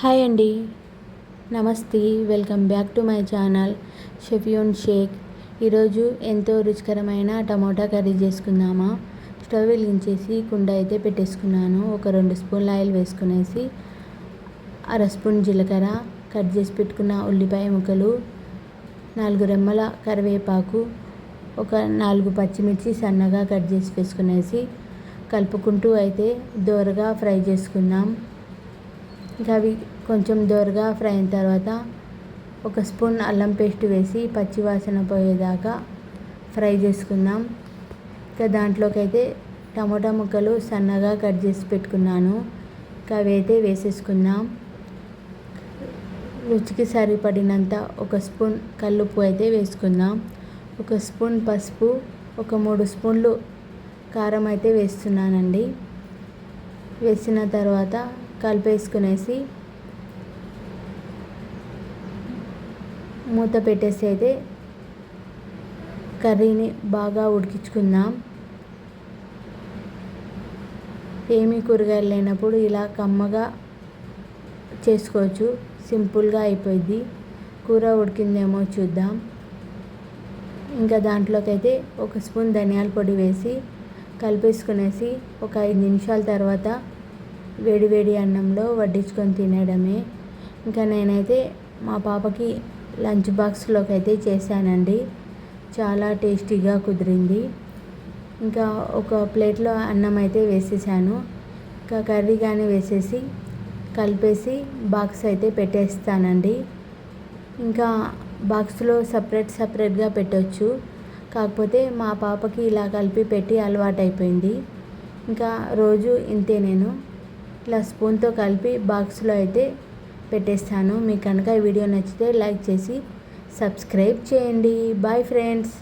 Hi అండి. నమస్తే welcome back to my channel షెఫియోన్ Sheikh. ఈరోజు ఎంతో రుచికరమైన టమోటా కర్రీ చేసుకుందామా? స్టవ్ వెలిగించేసి కుండ అయితే పెట్టేసుకున్నాను. ఒక రెండు స్పూన్ల ఆయిల్ వేసుకునేసి అర స్పూన్ జీలకర్ర కట్ చేసి పెట్టుకున్న ఉల్లిపాయ ముక్కలు నాలుగు రెమ్మల కరివేపాకు ఒక నాలుగు పచ్చిమిర్చి సన్నగా కట్ చేసి వేసుకునేసి కలుపుకుంటూ అయితే దోరగా ఫ్రై చేసుకుందాం. ఇంకా అవి కొంచెం దోరగా ఫ్రై అయిన తర్వాత ఒక స్పూన్ అల్లం పేస్ట్ వేసి పచ్చివాసన పోయేదాకా ఫ్రై చేసుకుందాం. ఇంకా దాంట్లోకి అయితే టమోటా ముక్కలు సన్నగా కట్ చేసి పెట్టుకున్నాను. ఇంకా అవి అయితే వేసేసుకుందాం. రుచికి సరిపడినంత ఒక స్పూన్ కల్లుప్పు అయితే వేసుకుందాం. ఒక స్పూన్ పసుపు ఒక మూడు స్పూన్లు కారం అయితే వేస్తున్నానండి. వేసిన తర్వాత కలిపేసుకునేసి మూత పెట్టేసి అయితే కర్రీని బాగా ఉడికించుకుందాం. ఏమీ కూరగాయలు లేనప్పుడు ఇలా కమ్మగా చేసుకోవచ్చు. సింపుల్గా అయిపోయింది. కూర ఉడికిందేమో చూద్దాం. ఇంకా దాంట్లోకి అయితే ఒక స్పూన్ ధనియాల పొడి వేసి కలిపేసుకునేసి ఒక ఐదు నిమిషాల తర్వాత వేడి వేడి అన్నంలో వడ్డించుకొని తినడమే. ఇంకా నేనైతే మా పాపకి లంచ్ బాక్స్లోకి అయితే చేశానండి. చాలా టేస్టీగా కుదిరింది. ఇంకా ఒక ప్లేట్లో అన్నం అయితే వేసేసాను. ఇంకా కర్రీ కానీ వేసేసి కలిపేసి బాక్స్ అయితే పెట్టేస్తానండి. ఇంకా బాక్స్లో సపరేట్ సపరేట్గా పెట్టవచ్చు కాకపోతే మా పాపకి ఇలా కలిపి పెట్టి అలవాటు అయిపోయింది ఇంకా రోజు ఇంతే నేను. ఇట్లా స్పూన్తో కలిపి బాక్స్లో అయితే పెట్టేస్తాను. మీకు కనుక ఈ వీడియో నచ్చితే లైక్ చేసి సబ్స్క్రైబ్ చేయండి. Bye friends.